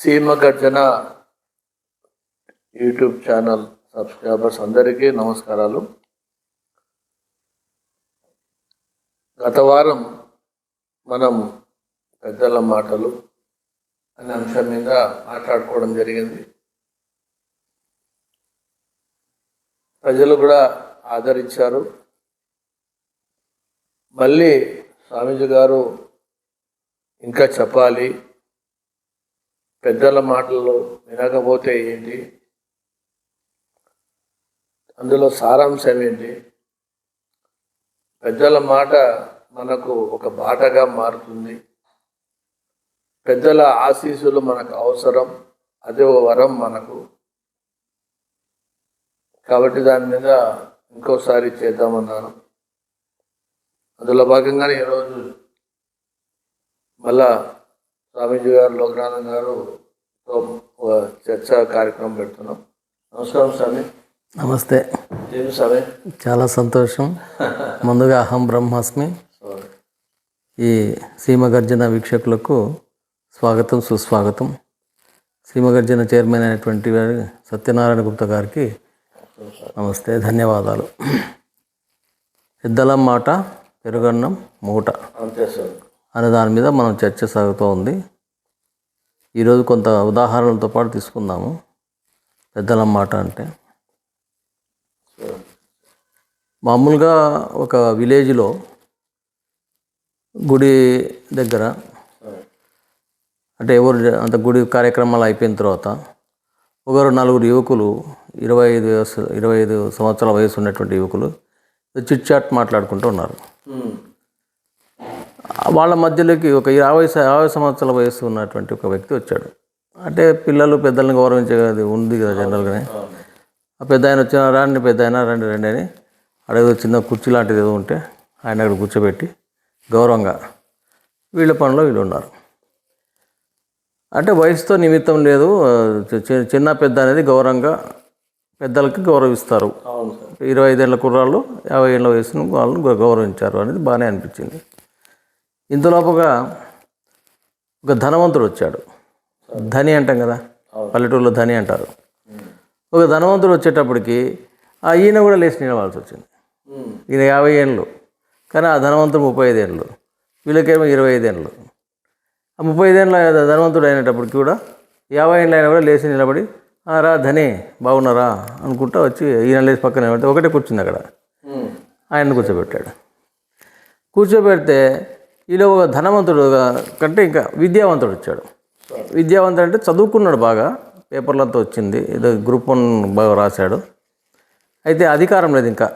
సీమ గర్జన YouTube channel subscribers అందరికీ నమస్కారాలు. గత వారం మనం పెద్దల మాటలు అనే అంశం మీద మాట్లాడుకోవడం జరిగింది. ప్రజలు కూడా ఆదరించారు. మళ్ళీ స్వామీజీ గారు ఇంకా చెప్పాలి. పెద్దల మాటలు వినకపోతే ఏంటి? అందులో సారాంశం ఏంటి? పెద్దల మాట మనకు ఒక బాటగా మారుతుంది. పెద్దల ఆశీస్సులు మనకు అవసరం. అదే ఓ వరం మనకు. కాబట్టి దాని మీద ఇంకోసారి చేద్దామన్నాను. అందులో భాగంగానే ఈరోజు మళ్ళా స్వామీజీ గారు లోకనాథన్ గారు చర్చ కార్యక్రమం పెడుతున్నాం. నమస్కారం స్వామి. నమస్తే. స్వామి? చాలా సంతోషం. ముందుగా అహం బ్రహ్మాస్మి. ఈ సీమగర్జన వీక్షకులకు స్వాగతం సుస్వాగతం. సీమగర్జన చైర్మన్ అయినటువంటి వారి సత్యనారాయణ గుప్తా గారికి నమస్తే ధన్యవాదాలు. పెద్దల మాట పెరుగన్నం మూట. అంతే సార్. అనే దాని మీద మనం చర్చ సాగుతూ ఉంది. ఈరోజు కొంత ఉదాహరణలతో పాటు తీసుకుందాము. పెద్దల మాట అంటే. మామూలుగా ఒక విలేజ్లో గుడి దగ్గర అంటే ఎవరు అంత గుడి కార్యక్రమాలు అయిపోయిన తర్వాత ఒకరు నలుగురు యువకులు ఇరవై ఐదు వయసు ఇరవై ఐదు సంవత్సరాల వయసు ఉన్నటువంటి యువకులు చిట్ చాట్ మాట్లాడుకుంటూ ఉన్నారు. వాళ్ళ మధ్యలోకి ఒక యాభై యాభై సంవత్సరాల వయసు ఉన్నటువంటి ఒక వ్యక్తి వచ్చాడు. అంటే పిల్లలు పెద్దల్ని గౌరవించేది ఉంది కదా జనరల్గానే. ఆ పెద్ద ఆయన వచ్చిన రండి పెద్ద ఆయన రండి రండి అని అడేదో చిన్న కుర్చీ లాంటిది ఏదో ఉంటే ఆయన అక్కడ కూర్చోబెట్టి గౌరవంగా వీళ్ళ పనిలో వీళ్ళు ఉన్నారు. అంటే వయసుతో నిమిత్తం లేదు చిన్న పెద్ద అనేది గౌరవంగా పెద్దలకి గౌరవిస్తారు. ఇరవై ఐదేళ్ళ కుర్రాళ్ళు యాభై ఏళ్ళ వయసును వాళ్ళని గౌరవించారు అనేది బాగానే అనిపించింది. ఇంతలోపుగా ఒక ధనవంతుడు వచ్చాడు. ధని అంటాం కదా? పల్లెటూరులో ధని అంటారు. ఒక ధనవంతుడు వచ్చేటప్పటికి ఆ ఈయన కూడా లేచి నిలవాల్సి వచ్చింది. ఈయన యాభై ఏళ్ళు. కానీ ఆ ధనవంతుడు ముప్పై ఐదేళ్ళు వీళ్ళకేమో ఇరవై ఐదేళ్ళు ఆ ముప్పై ఐదేళ్ళ ధనవంతుడు అయినప్పటికి కూడా యాభై ఏళ్ళు అయినా కూడా లేచి నిలబడి "ఆ, రా ధని బాగున్నారా? అనుకుంటా వచ్చి ఈయన లేచి పక్కన ఒకటే కూర్చుంది అక్కడ. ఉమ్. ఆయన్ని కూర్చోబెట్టాడు. కూర్చోబెడితే ఈలో ధనవంతుడు కంటే ఇంకా విద్యావంతుడు వచ్చాడు. విద్యావంతుడు అంటే చదువుకున్నాడు బాగా పేపర్లంతా వచ్చింది ఏదో గ్రూప్ వన్ బాగా రాశాడు. అయితే అధికారం లేదు ఇంకా.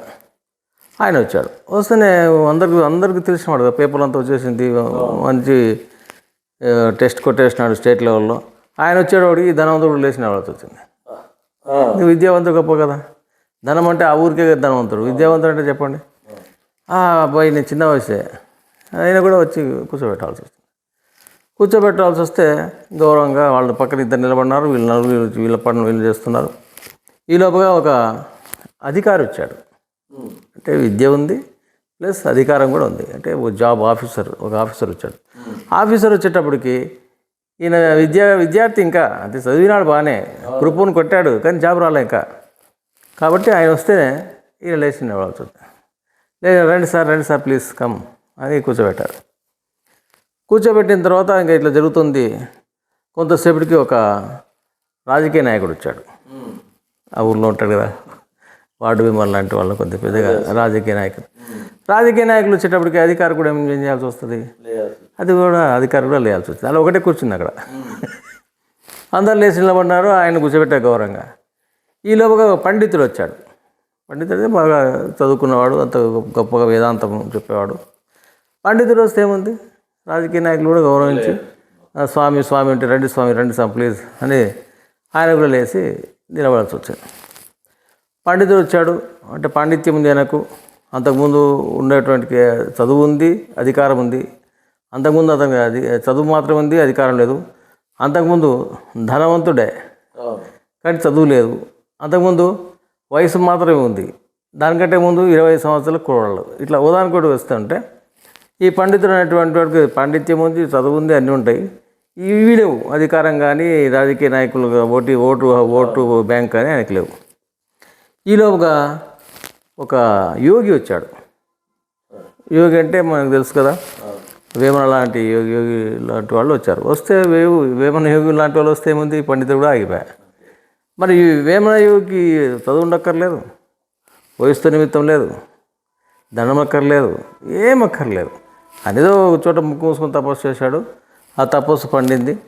ఆయన వచ్చాడు. వస్తేనే అందరికి అందరికీ తెలిసినాడు పేపర్లంతా వచ్చేసింది మంచి టెస్ట్ కొట్టేసినాడు స్టేట్ లెవెల్లో. ఆయన వచ్చేటోడికి ధనవంతుడు లేచిన వాళ్ళకి వచ్చింది. విద్యావంతుడు గొప్ప కదా. ధనం అంటే ఆ ఊరికే కదా ధనవంతుడు. విద్యావంతుడు అంటే చెప్పండి. ఆ అబ్బాయి నేను చిన్న వయసే. ఆయన కూడా వచ్చి కూర్చోబెట్టాల్సి వస్తుంది. కూర్చోబెట్టాల్సి వస్తే గౌరవంగా వాళ్ళ పక్కన ఇద్దరు నిలబడినారు. వీళ్ళు నలుగురు వీళ్ళ పనులు వీళ్ళు చేస్తున్నారు. ఈ లోపుగా ఒక అధికారి వచ్చాడు. అంటే విద్య ఉంది ప్లస్ అధికారం కూడా ఉంది. అంటే ఒక జాబ్ ఆఫీసర్ ఒక ఆఫీసర్ వచ్చాడు. ఆఫీసర్ వచ్చేటప్పటికి ఈయన విద్యా విద్యార్థి ఇంకా అంటే చదివినాడు బాగానే. గ్రూప్ కొట్టాడు కానీ జాబ్ రాలే ఇంకా. కాబట్టి ఆయన వస్తే ఈయన లేచి నిలవాల్సి వచ్చింది లేదు రండి సార్ రండి సార్ ప్లీజ్ కమ్. అని కూర్చోబెట్టారు. కూర్చోబెట్టిన తర్వాత ఇంకా ఇట్లా జరుగుతుంది. కొంతసేపటికి ఒక రాజకీయ నాయకుడు వచ్చాడు. ఆ ఊర్లో ఉంటాడు కదా. వార్డు మెంబర్ లాంటి వాళ్ళు కొద్ది పెద్దగా రాజకీయ నాయకులు. రాజకీయ నాయకులు వచ్చేటప్పటికి అధికారి కూడా ఏం చేయాల్సి వస్తుంది? అది కూడా అధికారి కూడా లేయాల్సి వస్తుంది. అలా ఒకటే కూర్చుంది అక్కడ. అందరు లేచి నిలబడినారు ఆయన కూర్చోబెట్టారు గౌరవంగా ఈ ఒక పండితుడు వచ్చాడు. పండితుడు అయితే బాగా చదువుకున్నవాడు అంత గొప్పగా వేదాంతం చెప్పేవాడు. పండితుడు వస్తే ఏముంది? రాజకీయ నాయకులు కూడా గౌరవించి "ఆ, స్వామి స్వామి అంటే రండి స్వామి రండి స్వామి ప్లీజ్ అని ఆయన కూడా లేచి నిలబడాల్సి వచ్చింది పండితుడు వచ్చాడు. అంటే పాండిత్యం ఉంది ఆయనకు. అంతకుముందు ఉండేటువంటి చదువు ఉంది అధికారం ఉంది. అంతకుముందు అతనికి అది చదువు మాత్రం ఉంది అధికారం లేదు. అంతకుముందు ధనవంతుడే. కానీ చదువు లేదు. అంతకుముందు వయసు మాత్రమే ఉంది. దానికంటే ముందు ఇరవై సంవత్సరాల కుర్రాళ్ళు ఇట్లా ఉదాహరణ కూడా వస్తుంటే ఈ పండితుడు అనేటువంటి వాడికి పాండిత్యం ఉంది చదువు ఉంది అన్నీ ఉంటాయి. ఇవి లేవు అధికారం కానీ రాజకీయ నాయకులు ఓటు ఓటు ఓటు బ్యాంక్ కానీ ఆయనకు లేవు. ఈలోపుగా ఒక యోగి వచ్చాడు. యోగి అంటే మనకు తెలుసు కదా వేమన లాంటి యోగి యోగి లాంటి వాళ్ళు వచ్చారు. వస్తే వేవు వేమన యోగి లాంటి వాళ్ళు వస్తే ఏముంది? పండితుడు కూడా ఆగిపోయా మరి ఈ వేమన యోగికి చదువు ఉండక్కర్లేదు వయసుతో నిమిత్తం లేదు దండం అక్కర్లేదు ఏం అక్కర్లేదు అనేదో ఒక చోట ముక్కు మూసుకొని తపస్సు చేశాడు. ఆ తపస్సు పండింది.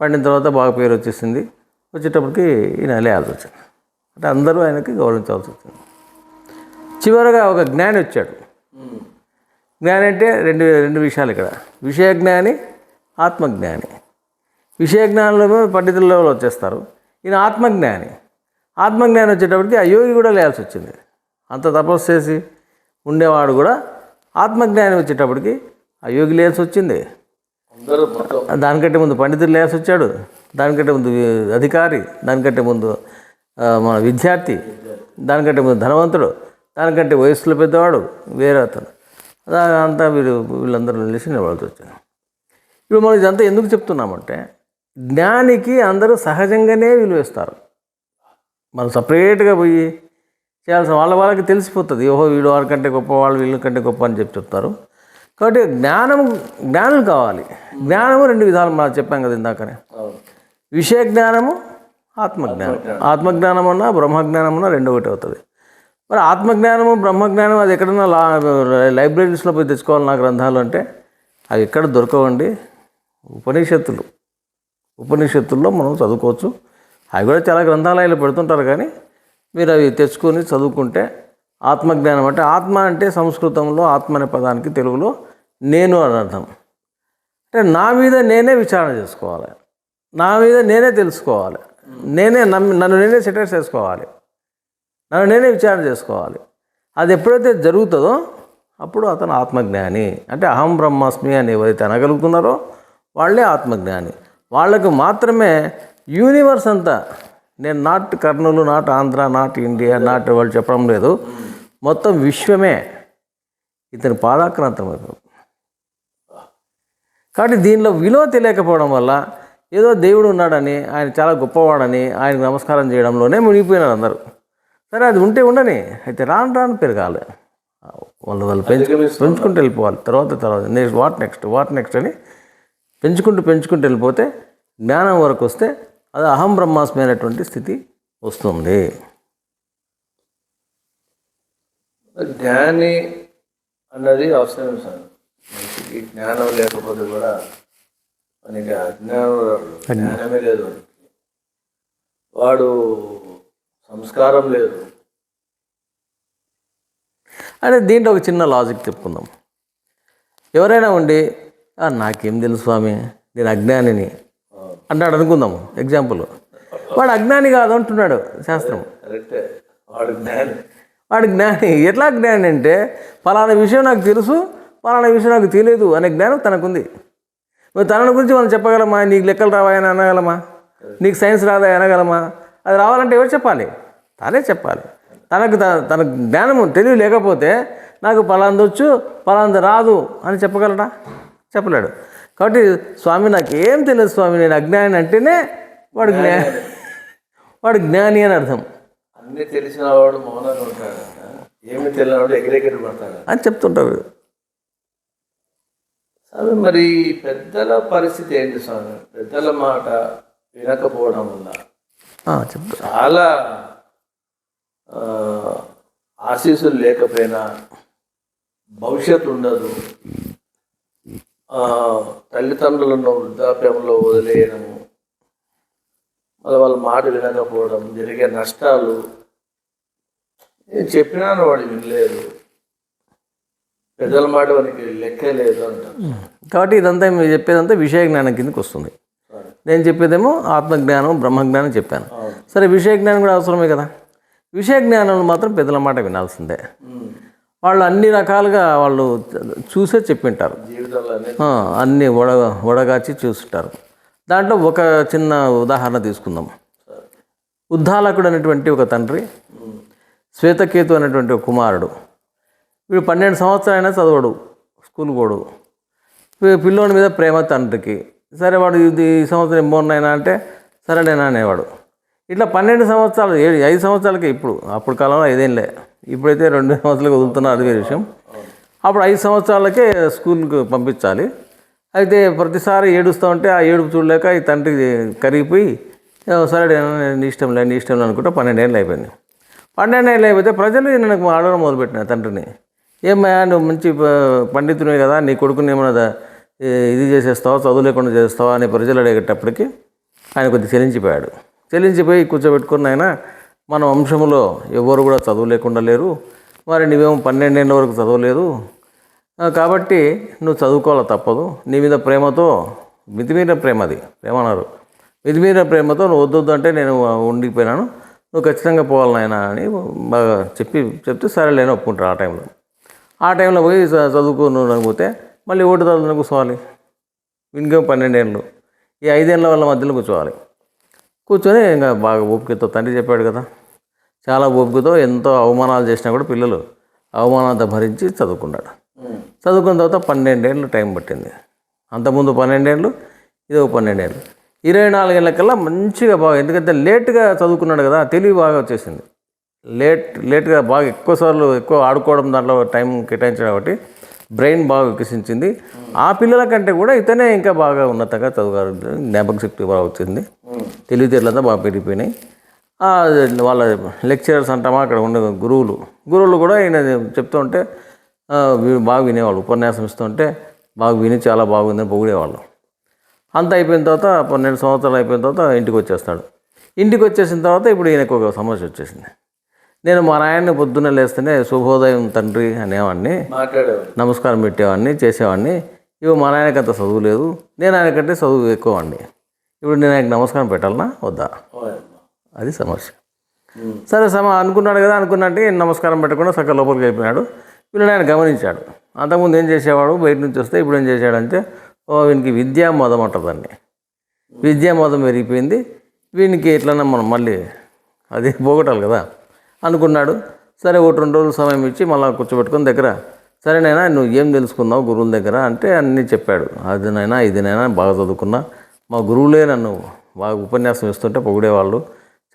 పండిన తర్వాత బాగా పేరు వచ్చేసింది. వచ్చేటప్పటికి ఈయన లేయాల్సి వచ్చింది. అంటే అందరూ ఆయనకి గౌరవించాల్సి వచ్చింది. చివరగా ఒక జ్ఞాని వచ్చాడు. జ్ఞాని అంటే రెండు రెండు విషయాలు ఇక్కడ. విషయజ్ఞాని ఆత్మజ్ఞాని. విషయజ్ఞానంలో పండితుల్లో పండితుల లెవెల్ వచ్చేస్తారు. ఈయన ఆత్మజ్ఞాని. ఆత్మజ్ఞాని వచ్చేటప్పటికి ఆ యోగి కూడా లేయాల్సి వచ్చింది. అంత తపస్సు చేసి ఉండేవాడు కూడా ఆత్మజ్ఞాని వచ్చేటప్పటికి ఆ యోగి లేయాల్సి వచ్చింది. దానికంటే ముందు పండితుడు లేయాల్సి వచ్చాడు. దానికంటే ముందు అధికారి దానికంటే ముందు మన విద్యార్థి దానికంటే ముందు ధనవంతుడు దానికంటే వయసులో పెద్దవాడు వేరే అతను. అలా అంతా వీళ్ళు వీళ్ళందరూ కలిసి నిలబడాల్సి వచ్చింది. ఇప్పుడు మనం ఇదంతా ఎందుకు చెప్తున్నామంటే జ్ఞానికి అందరూ సహజంగానే విలువిస్తారు మనం సపరేట్గా పోయి చేయాల్సిన వాళ్ళ వాళ్ళకి తెలిసిపోతుంది. ఓహో వీడు వారికంటే గొప్ప వాళ్ళు వీళ్ళకంటే గొప్ప అని చెప్పి చెప్తారు. కాబట్టి జ్ఞానం జ్ఞానులు కావాలి. జ్ఞానము రెండు విధాలు మనం చెప్పాం కదా ఇందాకనే. విషయ జ్ఞానము ఆత్మజ్ఞానం. ఆత్మజ్ఞానం. అన్నా బ్రహ్మజ్ఞానం అన్నా రెండు ఒకటి అవుతుంది. మరి ఆత్మజ్ఞానము బ్రహ్మజ్ఞానం అది ఎక్కడన్నా లా లైబ్రరీస్లో పోయి తెచ్చుకోవాలి నా గ్రంథాలు అంటే అవి ఎక్కడ దొరకవండి? ఉపనిషత్తులు. ఉపనిషత్తుల్లో మనం చదువుకోవచ్చు. అవి కూడా చాలా గ్రంథాలయాలు పెడుతుంటారు కానీ మీరు అవి తెచ్చుకొని చదువుకుంటే ఆత్మజ్ఞానం అంటే ఆత్మ అంటే సంస్కృతంలో ఆత్మ అనే పదానికి తెలుగులో నేను అని అర్థం. అంటే నా మీద నేనే విచారణ చేసుకోవాలి. నా మీద నేనే తెలుసుకోవాలి. నేనే నమ్మి నన్ను నేనే సెటర్ చేసుకోవాలి. నన్ను నేనే విచారణ చేసుకోవాలి. అది ఎప్పుడైతే జరుగుతుందో అప్పుడు అతను ఆత్మజ్ఞాని. అంటే అహం బ్రహ్మాస్మి అని ఎవరైతే అనగలుగుతున్నారో వాళ్ళే ఆత్మజ్ఞాని. వాళ్ళకు మాత్రమే యూనివర్స్ అంతా నేను not Kurnool not Andhra not India not వాళ్ళు చెప్పడం లేదు. మొత్తం విశ్వమే. ఇతని పాదాక్రాంతం అయిపోతుంది. కాబట్టి దీనిలో విలువ తెలియకపోవడం వల్ల ఏదో దేవుడు ఉన్నాడని ఆయన చాలా గొప్పవాడని ఆయనకు నమస్కారం చేయడంలోనే మునిగిపోయినారు అందరూ. సరే అది ఉంటే ఉండని అయితే రాను రాను పెరగాలి. వాళ్ళు వాళ్ళు పెంచు పెంచుకుంటూ వెళ్ళిపోవాలి. తర్వాత తర్వాత next what next what next అని పెంచుకుంటూ పెంచుకుంటూ వెళ్ళిపోతే జ్ఞానం వరకు వస్తే అది అహం బ్రహ్మాస్మి అనేటువంటి స్థితి వస్తుంది. జ్ఞాని అన్నది అవసరం సార్. మనిషికి జ్ఞానం లేకపోతే కూడా మనకి అజ్ఞానం జ్ఞానమే లేదు. వాడు సంస్కారం లేదు. అంటే దీంట్లో ఒక చిన్న లాజిక్ చెప్పుకుందాం. ఎవరైనా ఉండి "ఆ, నాకేం తెలుసు స్వామి నేను అజ్ఞానిని అంటాడు అనుకుందాం ఎగ్జాంపుల్ వాడు అజ్ఞాని కాదు అంటున్నాడు శాస్త్రం. వాడు జ్ఞాని. వాడు జ్ఞాని. ఎట్లా జ్ఞాని అంటే ఫలానా విషయం నాకు తెలుసు ఫలానా విషయం నాకు తెలియదు అనే జ్ఞానం తనకుంది. మరి తనని గురించి మనం చెప్పగలమా? నీకు లెక్కలు రావా అని అనగలమా? నీకు సైన్స్ రాదా అనగలమా? అది రావాలంటే ఎవరు చెప్పాలి? తనే చెప్పాలి. తనకు తన జ్ఞానం తెలివి లేకపోతే నాకు పలాంది వచ్చు పలాంది రాదు అని చెప్పగలడా? చెప్పలేడు. కాబట్టి స్వామి నాకు ఏం తెలియదు స్వామి నేను అజ్ఞాని అంటేనే వాడు జ్ఞా వాడు జ్ఞాని అని అర్థం. అన్ని తెలిసిన వాడు మౌనంగా ఉంటాడు ఏమి తెలియనివాడు ఎగిరెగిరి పడతాడు అని చెప్తుంటారు. స్వామి మరి పెద్దల పరిస్థితి ఏంటి స్వామి? పెద్దల మాట వినకపోవడం వల్ల చాలా ఆశీస్సులు లేకపోయినా భవిష్యత్తు ఉండదు. తల్లిదండ్రులను వృద్ధాప్యంలో వదిలేయడము మళ్ళీ వాళ్ళ మాట వినకపోవడం జరిగే నష్టాలు నేను చెప్పినాను వాడు వినలేదు. పెద్దల మాట లెక్కే లేదు కాబట్టి ఇదంతా మీరు చెప్పేదంతా విషయ జ్ఞానం కిందకి వస్తుంది. నేను చెప్పేదేమో ఆత్మజ్ఞానం బ్రహ్మజ్ఞానం చెప్పాను. సరే విషయ జ్ఞానం కూడా అవసరమే కదా? విషయ జ్ఞానంలో మాత్రం పెద్దల మాట వినాల్సిందే. వాళ్ళు అన్ని రకాలుగా వాళ్ళు చూసే చెప్పింటారు. అన్ని వడ వడగాచి చూస్తుంటారు. దాంట్లో ఒక చిన్న ఉదాహరణ తీసుకుందాం. ఉద్దాలకుడు అనేటువంటి ఒక తండ్రి శ్వేతకేతు అనేటువంటి ఒక కుమారుడు. వీడు పన్నెండు సంవత్సరాలైనా చదవడు స్కూల్ పోడు. పిల్లోని మీద ప్రేమ తండ్రికి. సరే వాడు ఇది ఈ సంవత్సరం ఎమ్మోనైనా అంటే సరేనైనా అనేవాడు. ఇట్లా పన్నెండు సంవత్సరాలు ఏడు ఐదు సంవత్సరాలకి ఇప్పుడు. అప్పుడు కాలంలో ఐదేళ్ళే ఇప్పుడైతే రెండు సంవత్సరాలకు వదులుతున్నారు అది వేరే విషయం. అప్పుడు ఐదు సంవత్సరాలకే స్కూల్కి పంపించాలి. అయితే ప్రతిసారి ఏడుస్తూ ఉంటే ఆ ఏడుపు చూడలేక ఈ తండ్రి కరిగిపోయి సరే నీ ఇష్టం లే నీ ఇష్టం లే అనుకుంటే పన్నెండేళ్ళు అయిపోయింది. పన్నెండేళ్ళు అయిపోతే ప్రజలు నన్ను ఆడడం మొదలుపెట్టిన తండ్రిని. ఏమయ్యా నువ్వు మంచి ప- కదా నీ కొడుకుని ఏమైనా ఇది చేసేస్తావా చదువు లేకుండా చేస్తావా అని ప్రజలు అడిగేటప్పటికి ఆయన కొద్దిగా చెలించిపోయాడు. చెలించిపోయి కూర్చోబెట్టుకున్న ఆయన మన వంశంలో ఎవరు కూడా చదువు లేకుండా లేరు. మరి నువ్వేమో పన్నెండేళ్ళ వరకు చదవలేదు కాబట్టి నువ్వు చదువుకోవాలి తప్పదు. నీ మీద ప్రేమతో మితిమీరిన ప్రేమ అది ప్రేమ అన్నారు మితిమీరిన ప్రేమతో నువ్వు వద్దొద్దు అంటే నేను ఉండిపోయినాను. నువ్వు ఖచ్చితంగా పోవాలి నాయన అని బాగా చెప్పి చెప్తే సరే లేని ఒప్పుకుంటారు ఆ టైంలో. ఆ టైంలో పోయి చ- అనుకుంటే పోతే మళ్ళీ ఓటు చదువుకుని కూర్చోవాలి? ఇంకో పన్నెండేళ్ళు ఈ ఐదేళ్ళ వాళ్ళ మధ్యలో కూర్చోవాలి. కూర్చొని ఇంకా బాగా ఓపికతో తండ్రి చెప్పాడు కదా. చాలా ఓపికతో ఎంతో అవమానాలు చేసినా కూడా పిల్లలు అవమానాలతో భరించి చదువుకున్నాడు. చదువుకున్న తర్వాత పన్నెండేళ్ళు టైం పట్టింది. అంతకుముందు పన్నెండేళ్ళు ఇది ఒక పన్నెండేళ్ళు ఇరవై నాలుగేళ్ళ కల్లా మంచిగా బాగా ఎందుకంటే లేట్గా చదువుకున్నాడు కదా తెలివి బాగా వచ్చేసింది. లేట్ లేట్గా బాగా ఎక్కువ సార్లు ఎక్కువ ఆడుకోవడం దాంట్లో టైం కేటాయించడం కాబట్టి బ్రెయిన్ బాగా వికసించింది. ఆ పిల్లల కంటే కూడా ఇతనే ఇంకా బాగా ఉన్నతంగా చదువుగారు. జ్ఞాపక శక్తి బాగా వచ్చింది. తెలివితేటలంతా బాగా పెరిగిపోయినాయి. వాళ్ళ లెక్చరర్స్ అంటామా అక్కడ ఉండే గురువులు. గురువులు కూడా ఈయన చెప్తుంటే బాగా వినేవాళ్ళు. ఉపన్యాసం ఇస్తుంటే బాగా విని చాలా బాగుందని పొగిడేవాళ్ళు. అంత అయిపోయిన తర్వాత పన్నెండు సంవత్సరాలు అయిపోయిన తర్వాత ఇంటికి వచ్చేస్తాడు. ఇంటికి వచ్చేసిన తర్వాత ఇప్పుడు ఈయనకు ఒక సమస్య వచ్చేసింది. నేను మా నాయన్ని పొద్దున్నే లేస్తేనే శుభోదయం తండ్రి అనేవాడిని నమస్కారం పెట్టేవాడిని చేసేవాడిని ఇవి మా నాయనకి అంత చదువు లేదు. నేను ఆయనకంటే చదువు ఎక్కువ అండి ఇప్పుడు నేను ఆయనకి నమస్కారం పెట్టాలనా? వద్దా? అది సమస్య. సరే సమ అనుకున్నాడు కదా అనుకున్నట్టు నమస్కారం పెట్టకుండా సగం లోపలికి అయిపోయినాడు వీళ్ళని ఆయన గమనించాడు. అంతకుముందు ఏం చేసేవాడు? బయట నుంచి వస్తే ఇప్పుడు ఏం చేశాడంటే ఓ వీనికి విద్యా మదం అంటుందండి. విద్యా మదం పెరిగిపోయింది. వీనికి ఎట్లన్నా మనం మళ్ళీ అది పోగొట్టాలి కదా. అనుకున్నాడు. సరే ఒకటి రెండు రోజులు సమయం ఇచ్చి మళ్ళీ కూర్చోబెట్టుకుని దగ్గర సరే నైనా నువ్వు ఏం తెలుసుకున్నావు గురువుల దగ్గర అంటే అన్నీ చెప్పాడు. అదినైనా ఇదినైనా బాగా చదువుకున్నా. మా గురువులే నన్ను బాగా ఉపన్యాసం ఇస్తుంటే పొగిడేవాళ్ళు.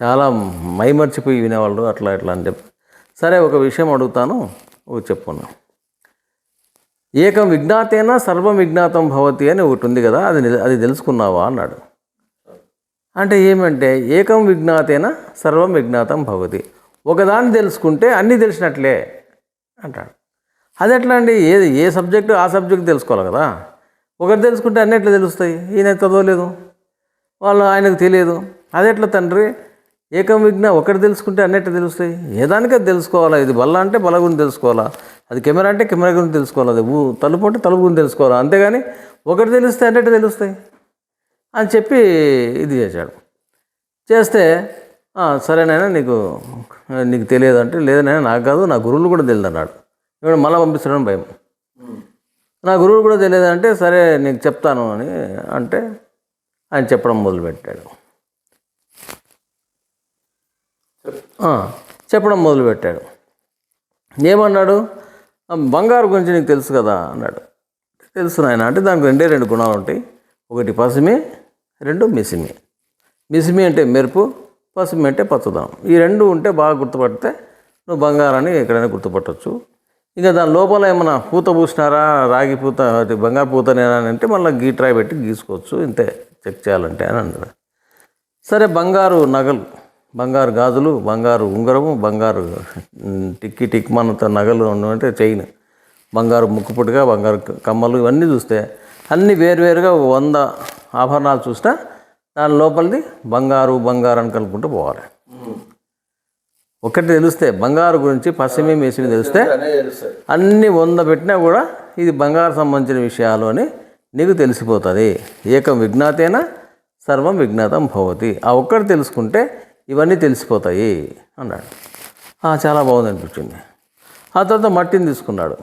చాలా మైమర్చిపోయి వినేవాళ్ళు అట్లా ఇట్లా అని చెప్పి. సరే ఒక విషయం అడుగుతాను చెప్పుకున్నా ఏకం విజ్ఞాతేనా సర్వం విజ్ఞాతం భవతి అని ఒకటి ఉంది కదా అది అది తెలుసుకున్నావా అన్నాడు. అంటే ఏమంటే ఏకం విజ్ఞాతేన సర్వం విజ్ఞాతం భవతి. ఒకదాన్ని తెలుసుకుంటే అన్నీ తెలిసినట్లే అంటాడు. అది ఎట్లా అండి? ఏది? ఏ సబ్జెక్టు? ఆ సబ్జెక్ట్ తెలుసుకోవాలి కదా. ఒకటి తెలుసుకుంటే అన్నీ ఎట్లా తెలుస్తాయి? ఈయన చదవలేదు. వాళ్ళు ఆయనకు తెలియదు. అది ఎట్లా తండ్రి? ఏకం విజ్ఞ ఒకటి తెలుసుకుంటే అన్నిటి తెలుస్తాయి? ఏ దానికే తెలుసుకోవాలా? ఇది బల్ల అంటే బల్ల గురించి తెలుసుకోవాలా? అది కెమెరా అంటే కెమెరా గురించి తెలుసుకోవాలి? అది తలుపు అంటే తలుపు గురించి తెలుసుకోవాలా? అంతేగాని ఒకటి తెలిస్తే అన్నట్టు తెలుస్తాయి? అని చెప్పి ఇది చేశాడు. చేస్తే సరేనైనా నీకు నీకు తెలియదు అంటే లేదనైనా నాకు కాదు నా గురువులు కూడా తెలియదు అన్నాడు. ఇప్పుడు మళ్ళీ పంపిస్తాడని భయం. నా గురువులు కూడా తెలియదు అంటే సరే నీకు చెప్తాను అని అంటే ఆయన చెప్పడం మొదలుపెట్టాడు. చెప్పడం మొదలుపెట్టాడు. ఏమన్నాడు? బంగారు గురించి నీకు తెలుసు కదా అన్నాడు. తెలుసు నాయన అంటే దానికి రెండే రెండు గుణాలు ఉంటాయి. ఒకటి పసిమి రెండు మిసిమి. మిసిమి అంటే మెరుపు పసుపు అంటే పచ్చదనం. ఈ రెండు ఉంటే బాగా గుర్తుపడితే నువ్వు బంగారాన్ని ఎక్కడైనా గుర్తుపట్టవచ్చు ఇంకా దాని లోపల ఏమైనా పూత పూసినారా రాగి పూత అది బంగారు పూతనేనా అని అంటే మళ్ళీ గీట్రాయి పెట్టి గీసుకోవచ్చు. ఇంతే చెక్ చేయాలంటే అని అంటారు సరే బంగారు నగలు బంగారు గాజులు బంగారు ఉంగరము బంగారు టిక్కి టిక్కి టిక్మన్నంత నగలు అంటే చైన్ బంగారు ముక్కుపుట్టుగా బంగారు కమ్మలు ఇవన్నీ చూస్తే అన్నీ వేరువేరుగా వంద ఆభరణాలు చూసినా దాని లోపలిది బంగారు బంగారు అని కలుపుకుంటూ పోవాలి. ఒకటి తెలిస్తే బంగారు గురించి పశ్చిమి మేసిమి తెలిస్తే అన్ని వంద పెట్టినా కూడా ఇది బంగారు సంబంధించిన విషయాలు అని నీకు తెలిసిపోతుంది. ఏకం విజ్ఞాతేన సర్వం విజ్ఞాతం భవతి. ఆ ఒక్కటి తెలుసుకుంటే ఇవన్నీ తెలిసిపోతాయి అన్నాడు. "ఆ, చాలా బాగుంది అనిపించింది. ఆ తర్వాత మట్టిని తీసుకున్నాడు.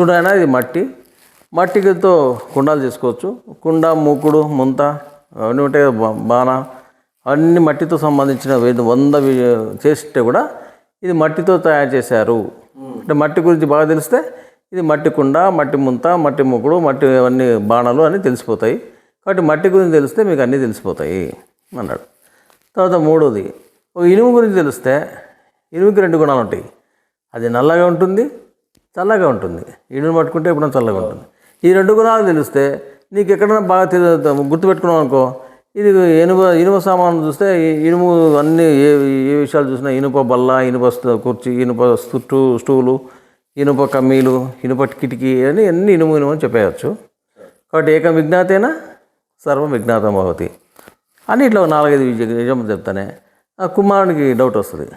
చూడైనా ఇది మట్టి. మట్టితో కుండాలు చేసుకోవచ్చు. కుండ మూకుడు ముంత అవన్నీ ఉంటాయి బాణ. అన్ని మట్టితో సంబంధించిన వంద చేస్తే కూడా ఇది మట్టితో తయారు చేశారు. అంటే మట్టి గురించి బాగా తెలిస్తే ఇది మట్టి కుండ మట్టి ముంత మట్టి మూకుడు మట్టి అన్ని బాణాలు అన్నీ తెలిసిపోతాయి. కాబట్టి మట్టి గురించి తెలిస్తే మీకు అన్నీ తెలిసిపోతాయి అన్నాడు. తర్వాత మూడోది ఇనుము గురించి తెలిస్తే ఇనుముకి రెండు గుణాలు ఉంటాయి. అది నల్లగా ఉంటుంది చల్లగా ఉంటుంది. ఇనుము పట్టుకుంటే ఎప్పుడైనా చల్లగా ఉంటుంది. ఈ రెండు గుణాలు తెలిస్తే నీకు ఎక్కడైనా బాగా తెలి గుర్తుపెట్టుకున్నావు అనుకో. ఇది ఇనుప ఇనుప సామాను చూస్తే ఇనుము అన్ని ఏ ఏ విషయాలు చూసినా ఇనుప బల్ల ఇనుప కుర్చీ ఇనుప స్టూ స్టూలు ఇనుప కమ్మీలు ఇనుప కిటికీ అని అన్ని ఇనుము ఇనుము అని చెప్పేయచ్చు. కాబట్టి ఏకం విజ్ఞాతేనా? సర్వం విజ్ఞాతం భవతి. అని ఇట్లా నాలుగైదు నిజం చెప్తానే. కుమారునికి డౌట్ వస్తుంది.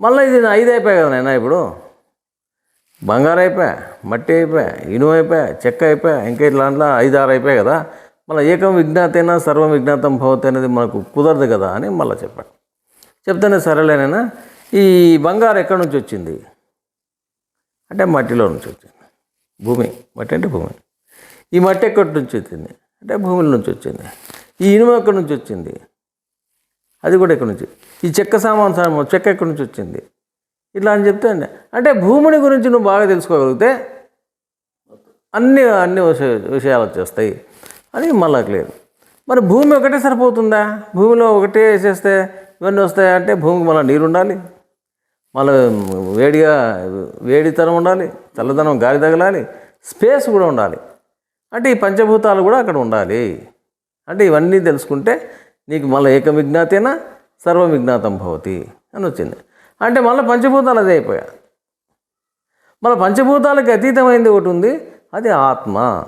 మళ్ళీ ఇది ఐదు అయిపోయాయి కదా నాయన ఇప్పుడు? బంగారం అయిపోయా మట్టి అయిపోయా ఇనుము అయిపోయా చెక్క అయిపోయా ఇంకా ఇట్లాంట్లో ఐదు ఆరు అయిపోయాయి కదా. మళ్ళీ ఏకం విజ్ఞాతైనా సర్వం విజ్ఞాతం భవతి అనేది మనకు కుదరదు కదా అని మళ్ళీ చెప్పాడు. చెప్తేనే సరేలేనైనా ఈ బంగారం ఎక్కడి నుంచి వచ్చింది? అంటే మట్టిలో నుంచి వచ్చింది. భూమి మట్టి అంటే భూమి. ఈ మట్టి ఎక్కడి నుంచి వచ్చింది? అంటే భూమిల నుంచి వచ్చింది. ఈ ఇనుము ఎక్కడి నుంచి వచ్చింది? అది కూడా ఎక్కడి నుంచి? ఈ చెక్క సామాన్ సామాన్ చెక్క ఎక్కడి నుంచి వచ్చింది? ఇట్లా అని చెప్తే అంటే భూమిని గురించి నువ్వు బాగా తెలుసుకోగలిగితే అన్ని అన్ని విషయ- విషయాలు వచ్చేస్తాయి. అని మళ్ళా క్లియర్ మరి భూమి ఒకటే సరిపోతుందా? భూమిలో ఒకటే వేసేస్తే ఇవన్నీ వస్తాయంటే భూమికి మళ్ళీ నీరు ఉండాలి. మళ్ళీ వేడిగా వేడితనం ఉండాలి. చల్లదనం గాలి తగలాలి. స్పేస్ కూడా ఉండాలి. అంటే ఈ పంచభూతాలు కూడా అక్కడ ఉండాలి. అంటే ఇవన్నీ తెలుసుకుంటే నీకు మళ్ళీ ఏక విజ్ఞాతేనా భవతి అని వచ్చింది. అంటే మళ్ళీ పంచభూతాలు అదే అయిపోయా. మళ్ళీ పంచభూతాలకు అతీతమైంది ఒకటి ఉంది అది ఆత్మ.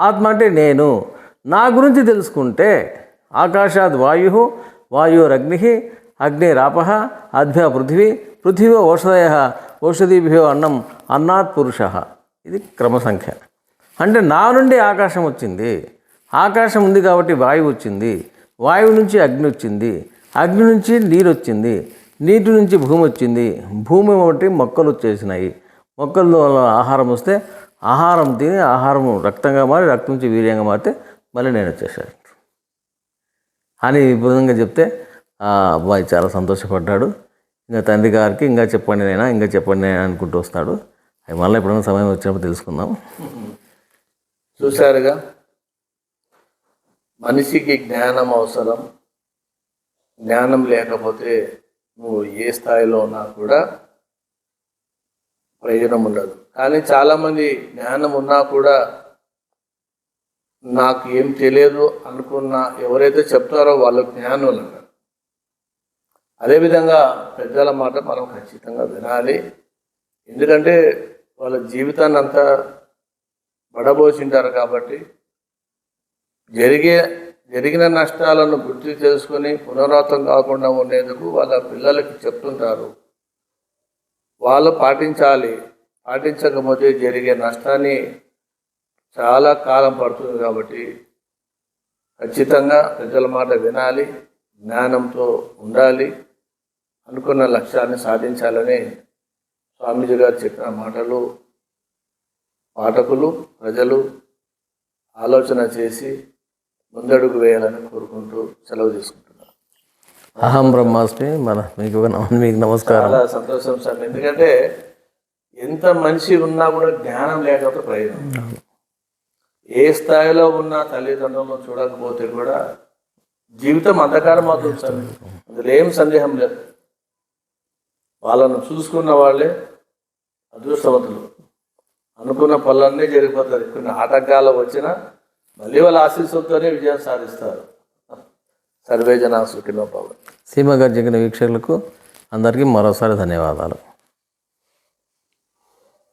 ఆత్మ అంటే నేను. నా గురించి తెలుసుకుంటే ఆకాశాద్ వాయు వాయురగ్ని అగ్నిరాప అద్భ్య పృథివీ పృథివీ ఓషధయ ఓషధీభ్యో అన్నం అన్నాత్ పురుష. ఇది క్రమసంఖ్య. అంటే నా నుండి ఆకాశం వచ్చింది. ఆకాశం ఉంది కాబట్టి వాయువు వచ్చింది. వాయువు నుంచి అగ్ని వచ్చింది. అగ్ని నుంచి నీరు వచ్చింది. నీటి నుంచి భూమి వచ్చింది. భూమి ఒకటి మొక్కలు వచ్చేసినాయి. మొక్కల్లో ఆహారం వస్తే ఆహారం తిని ఆహారం రక్తంగా మారి రక్తం నుంచి వీర్యంగా మారితే మళ్ళీ నేను వచ్చేసాను. అని ఈ విధంగా చెప్తే ఆ అబ్బాయి చాలా సంతోషపడ్డాడు. ఇంకా తండ్రి గారికి ఇంకా చెప్పండి నేను ఇంకా చెప్పండి నేను అనుకుంటూ వస్తాడు. అవి మళ్ళీ ఎప్పుడైనా సమయం వచ్చినప్పుడు తెలుసుకుందాం. చూశారుగా మనిషికి జ్ఞానం అవసరం. జ్ఞానం లేకపోతే నువ్వు ఏ స్థాయిలో ఉన్నా కూడా ప్రయోజనం ఉండదు. కానీ చాలామంది జ్ఞానం ఉన్నా కూడా నాకు ఏం తెలియదు అనుకున్న ఎవరైతే చెప్తారో వాళ్ళు జ్ఞానులు అన్నారు అదేవిధంగా పెద్దల మాట మనం ఖచ్చితంగా వినాలి. ఎందుకంటే వాళ్ళ జీవితాన్ని అంతా బడబోసింటారు కాబట్టి జరిగే జరిగిన నష్టాలను గుర్తు చేసుకొని పునరావృతం కాకుండా ఉండేందుకు వాళ్ళ పిల్లలకి చెప్తుంటారు. వాళ్ళు పాటించాలి. పాటించకపోతే జరిగే నష్టాన్ని చాలా కాలం పడుతుంది కాబట్టి ఖచ్చితంగా పెద్దల మాట వినాలి జ్ఞానంతో ఉండాలి అనుకున్న లక్ష్యాన్ని సాధించాలని స్వామీజీ గారు చెప్పిన మాటలు పాఠకులు ప్రజలు ఆలోచన చేసి ముందడుగు వేయాలని కోరుకుంటూ సెలవు తీసుకుంటున్నాను. అహం బ్రహ్మాస్మి మన మీకు మీకు నమస్కారం. చాలా సంతోషం సార్. ఎందుకంటే ఎంత మనిషి ఉన్నా కూడా జ్ఞానం లేకపోతే ప్రయోజనం ఏ స్థాయిలో ఉన్న తల్లిదండ్రులను చూడకపోతే కూడా జీవితం అంధకారం అవుతుంది సార్. అందులో ఏం సందేహం లేదు. వాళ్ళను చూసుకున్న వాళ్ళే అదృష్టవంతులు. అనుకున్న పనులన్నీ జరిగిపోతాయి. కొన్ని ఆటంకాలు వచ్చినా మళ్ళీ వాళ్ళ ఆశీస్సులతోనే విజయం సాధిస్తారు. సర్వే జనా పవన్ సీమ గారు జరిగిన వీక్షకులకు అందరికీ మరోసారి ధన్యవాదాలు.